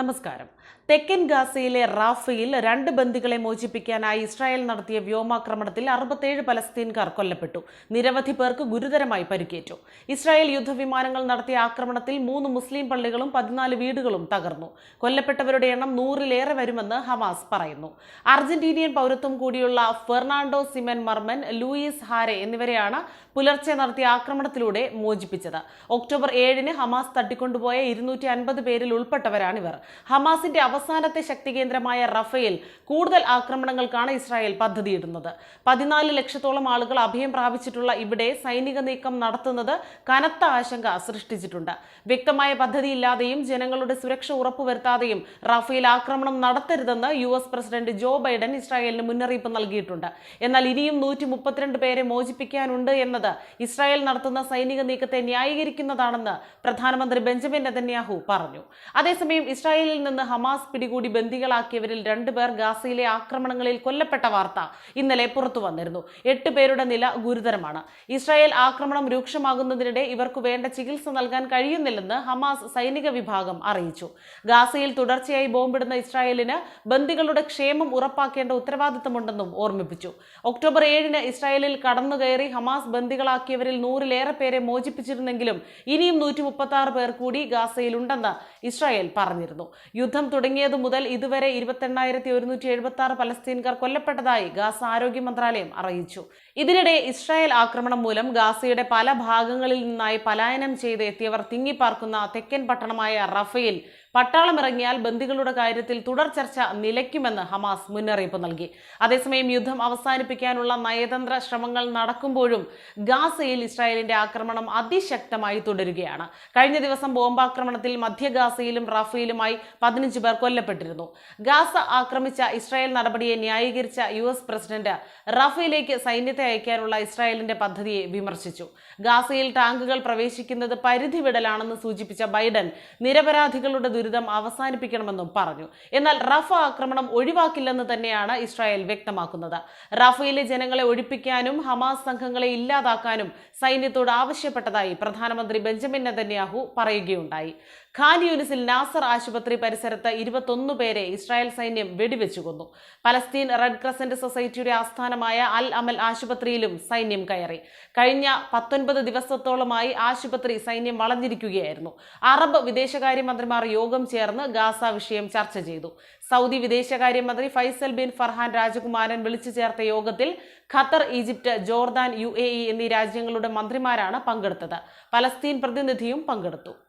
നമസ്കാരം. തെക്കൻ ഗാസയിലെ റാഫയിൽ രണ്ട് ബന്ദികളെ മോചിപ്പിക്കാനായി ഇസ്രായേൽ നടത്തിയ വ്യോമാക്രമണത്തിൽ അറുപത്തേഴ് പലസ്തീൻകാർ കൊല്ലപ്പെട്ടു. നിരവധി പേർക്ക് ഗുരുതരമായി പരിക്കേറ്റു. ഇസ്രായേൽ യുദ്ധവിമാനങ്ങൾ നടത്തിയ ആക്രമണത്തിൽ മൂന്ന് മുസ്ലിം പള്ളികളും പതിനാല് വീടുകളും തകർന്നു. കൊല്ലപ്പെട്ടവരുടെ എണ്ണം നൂറിലേറെ വരുമെന്ന് ഹമാസ് പറയുന്നു. അർജന്റീനിയൻ പൗരത്വം കൂടിയുള്ള ഫെർണാണ്ടോ സിമൻ മർമൻ ലൂയിസ് ഹാരെ എന്നിവരെയാണ് പുലർച്ചെ നടത്തിയ ആക്രമണത്തിലൂടെ മോചിപ്പിച്ചത്. ഒക്ടോബർ ഏഴിന് ഹമാസ് തട്ടിക്കൊണ്ടുപോയ ഇരുന്നൂറ്റി അൻപത് പേരിൽ ഉൾപ്പെട്ടവരാണിവർ. ഹമാസിന്റെ അവസാനത്തെ ശക്തി കേന്ദ്രമായ റഫേൽ കൂടുതൽ ആക്രമണങ്ങൾക്കാണ് ഇസ്രായേൽ പദ്ധതിയിടുന്നത്. പതിനാല് ലക്ഷത്തോളം ആളുകൾ അഭയം പ്രാപിച്ചിട്ടുള്ള ഇവിടെ സൈനിക നീക്കം നടത്തുന്നത് കനത്ത ആശങ്ക സൃഷ്ടിച്ചിട്ടുണ്ട്. വ്യക്തമായ പദ്ധതിയില്ലാതെയും ജനങ്ങളുടെ സുരക്ഷ ഉറപ്പുവരുത്താതെയും റഫേൽ ആക്രമണം നടത്തരുതെന്ന് U S president Joe Biden ഇസ്രായേലിന് മുന്നറിയിപ്പ് നൽകിയിട്ടുണ്ട്. എന്നാൽ ഇനിയും നൂറ്റി മുപ്പത്തിരണ്ട് പേരെ മോചിപ്പിക്കാനുണ്ട് എന്നത് ഇസ്രായേൽ നടത്തുന്ന സൈനിക നീക്കത്തെ ന്യായീകരിക്കുന്നതാണെന്ന് പ്രധാനമന്ത്രി ബെഞ്ചമിൻ നെതന്യാഹു പറഞ്ഞു. അതേസമയം ഇസ്രായേലിൽ നിന്ന് ഹമാസ് പിടികൂടി ബന്ദികളാക്കിയവരിൽ രണ്ടുപേർ ഗാസയിലെ ആക്രമണങ്ങളിൽ കൊല്ലപ്പെട്ട വാർത്ത ഇന്നലെ പുറത്തു വന്നിരുന്നു. എട്ട് പേരുടെ നില ഗുരുതരമാണ്. ഇസ്രായേൽ ആക്രമണം രൂക്ഷമാകുന്നതിനിടെ ഇവർക്ക് വേണ്ട ചികിത്സ നൽകാൻ കഴിയുന്നില്ലെന്ന് ഹമാസ് സൈനിക വിഭാഗം അറിയിച്ചു. ഗാസയിൽ തുടർച്ചയായി ബോംബിടുന്ന ഇസ്രായേലിന് ബന്ദികളുടെ ക്ഷേമം ഉറപ്പാക്കേണ്ട ഉത്തരവാദിത്തമുണ്ടെന്നും ഓർമ്മിപ്പിച്ചു. ഒക്ടോബർ ഏഴിന് ഇസ്രായേലിൽ കടന്നുകയറി ഹമാസ് ബന്ദികളാക്കിയവരിൽ നൂറിലേറെ പേരെ മോചിപ്പിച്ചിരുന്നെങ്കിലും ഇനിയും നൂറ്റി പേർ കൂടി ഗാസയിലുണ്ടെന്ന് ഇസ്രായേൽ പറഞ്ഞിരുന്നു. യുദ്ധം തുടങ്ങിയതു മുതൽ ഇതുവരെ ഇരുപത്തെണ്ണായിരത്തി ഒരുന്നൂറ്റി എഴുപത്തി ആറ് പലസ്തീൻകാർ കൊല്ലപ്പെട്ടതായി ഗാസ ആരോഗ്യ മന്ത്രാലയം അറിയിച്ചു. ഇതിനിടെ ഇസ്രായേൽ ആക്രമണം മൂലം ഗാസയുടെ പല ഭാഗങ്ങളിൽ നിന്നായി പലായനം ചെയ്ത് എത്തിയവർ തിങ്ങിപ്പാർക്കുന്ന തെക്കൻ പട്ടണമായ റഫയിൽ പട്ടാളം ഇറങ്ങിയാൽ ബന്ദികളുടെ കാര്യത്തിൽ തുടർ ചർച്ച നിലയ്ക്കുമെന്ന് ഹമാസ് മുന്നറിയിപ്പ് നൽകി. അതേസമയം യുദ്ധം അവസാനിപ്പിക്കാനുള്ള നയതന്ത്ര ശ്രമങ്ങൾ നടക്കുമ്പോഴും ഗാസയിൽ ഇസ്രായേലിന്റെ ആക്രമണം അതിശക്തമായി തുടരുകയാണ്. കഴിഞ്ഞ ദിവസം ബോംബാക്രമണത്തിൽ മധ്യ ഗാസയിലും റഫയിലുമായി പതിനഞ്ച് പേർ കൊല്ലപ്പെട്ടിരുന്നു. ഗാസ ആക്രമിച്ച ഇസ്രായേൽ നടപടിയെ ന്യായീകരിച്ച യു എസ് പ്രസിഡന്റ് റഫയിലേക്ക് സൈന്യത്തെ അയക്കാനുള്ള ഇസ്രായേലിന്റെ പദ്ധതിയെ വിമർശിച്ചു. ഗാസയിൽ ടാങ്കുകൾ പ്രവേശിക്കുന്നത് പരിധിവിടലാണെന്ന് സൂചിപ്പിച്ച ബൈഡൻ നിരപരാധികളുടെ ദുരിതം അവസാനിപ്പിക്കണമെന്നും പറഞ്ഞു. എന്നാൽ റഫ ആക്രമണം ഒഴിവാക്കില്ലെന്ന് തന്നെയാണ് ഇസ്രായേൽ വ്യക്തമാക്കുന്നത്. റഫയിലെ ജനങ്ങളെ ഒഴിപ്പിക്കാനും ഹമാസ് സംഘങ്ങളെ ഇല്ലാതാക്കാനും സൈന്യത്തോട് ആവശ്യപ്പെട്ടതായി പ്രധാനമന്ത്രി ബെഞ്ചമിൻ നെതന്യാഹു പറയുകയുണ്ടായി. ഖാൻ യൂനിസിൽ നാസർ ആശുപത്രി പരിസരത്ത് ഇരുപത്തൊന്ന് പേരെ ഇസ്രായേൽ സൈന്യം വെടിവെച്ചു കൊന്നു പലസ്തീൻ റെഡ് ക്രസന്റ് സൊസൈറ്റിയുടെ ആസ്ഥാനമായ അൽ അമൽ ആശുപത്രിയിലും സൈന്യം കയറി. കഴിഞ്ഞ പത്തൊൻപത് ദിവസത്തോളമായി ആശുപത്രി സൈന്യം വളഞ്ഞിരിക്കുകയായിരുന്നു. അറബ് വിദേശകാര്യമന്ത്രിമാർ യോഗം ചേർന്ന് ഗാസ വിഷയം ചർച്ച ചെയ്തു. സൗദി വിദേശകാര്യമന്ത്രി ഫൈസൽ ബിൻ ഫർഹാൻ രാജകുമാരൻ വിളിച്ചു ചേർത്ത യോഗത്തിൽ ഖത്തർ ഈജിപ്റ്റ് ജോർദാൻ യു എന്നീ രാജ്യങ്ങളുടെ മന്ത്രിമാരാണ് പങ്കെടുത്തത്. പലസ്തീൻ പ്രതിനിധിയും പങ്കെടുത്തു.